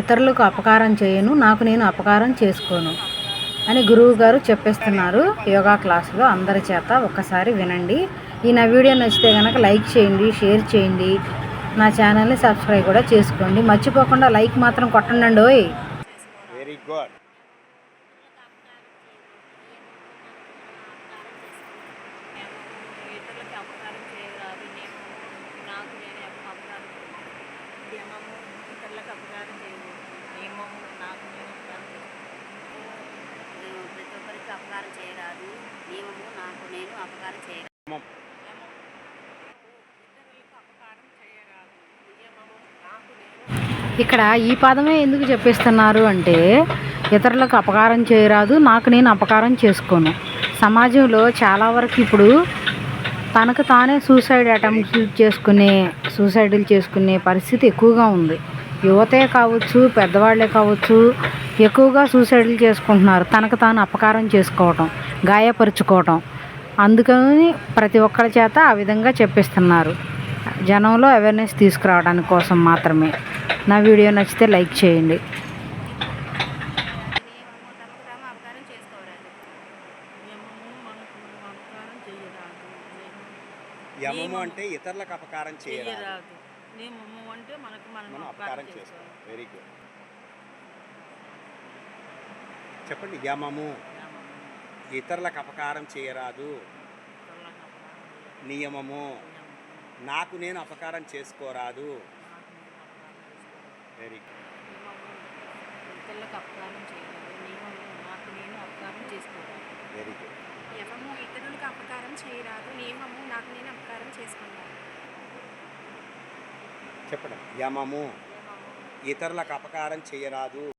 ఇతరులకు అపకారం చేయను నాకు నేను అపకారం చేసుకోను అని గురువు గారు చెప్పేస్తున్నారు యోగా క్లాసులో అందరి చేత ఒక్కసారి వినండి. ఈ నా వీడియో నచ్చితే కనుక లైక్ చేయండి షేర్ చేయండి. నా ఛానల్ని సబ్స్క్రైబ్ కూడా చేసుకోండి. మర్చిపోకుండా లైక్ మాత్రం కొట్టండి ఓయ్. వెరీ గుడ్ ఇతరులకి చేయరాదు నేను నాకు నేను అపకారం నియమము ఇతరులకు అపకారం చేయదు నాకు నేను నేను ప్రతి ఒక్కరికి అపకారం చేయరాదు నియమము నాకు నేను అపకారం చేయరాదు ఇక్కడ ఈ పదమే ఎందుకు చెప్పిస్తున్నారు అంటే ఇతరులకు అపకారం చేయరాదు నాకు నేను అపకారం చేసుకోను. సమాజంలో చాలా వరకు ఇప్పుడు తనకు తానే సూసైడ్ అటెంప్ట్స్ చేసుకునే సూసైడ్లు చేసుకునే పరిస్థితి ఎక్కువగా ఉంది. యువతే కావచ్చు పెద్దవాళ్ళే కావచ్చు ఎక్కువగా సూసైడ్లు చేసుకుంటున్నారు. తనకు తాను అపకారం చేసుకోవటం గాయపరుచుకోవటం. అందుకని ప్రతి ఒక్కరి చేత ఆ విధంగా చెప్పిస్తున్నారు. జనంలో అవేర్నెస్ తీసుకురావడానికి కోసం మాత్రమే. నా వీడియో నచ్చితే లైక్ చేయండి. యమము అంటే ఇతరులకు అపకారం చేయరాదు. నియమము అంటే మనకు మనం అపకారం చేసుకోవాలి వెరీ గుడ్ చెప్పండి యమము ఇతరులకు అపకారం చేయరాదు. నియమము. నాకు నేను అపకారం చేసుకోరాదు. వెరీ గుడ్ ఇతరులకు అపకారం చేయరాదు. నియమము. నాకు నేను అపకారం చేసుకోవాలి వెరీ గుడ్ యమము ఇతరులకు అపకారం చేయరాదు. నియమము. నాకు నేను అపకారం చేసుకున్నాను చెప్పండి. యమము. ఇతరులకు అపకారం చేయరాదు.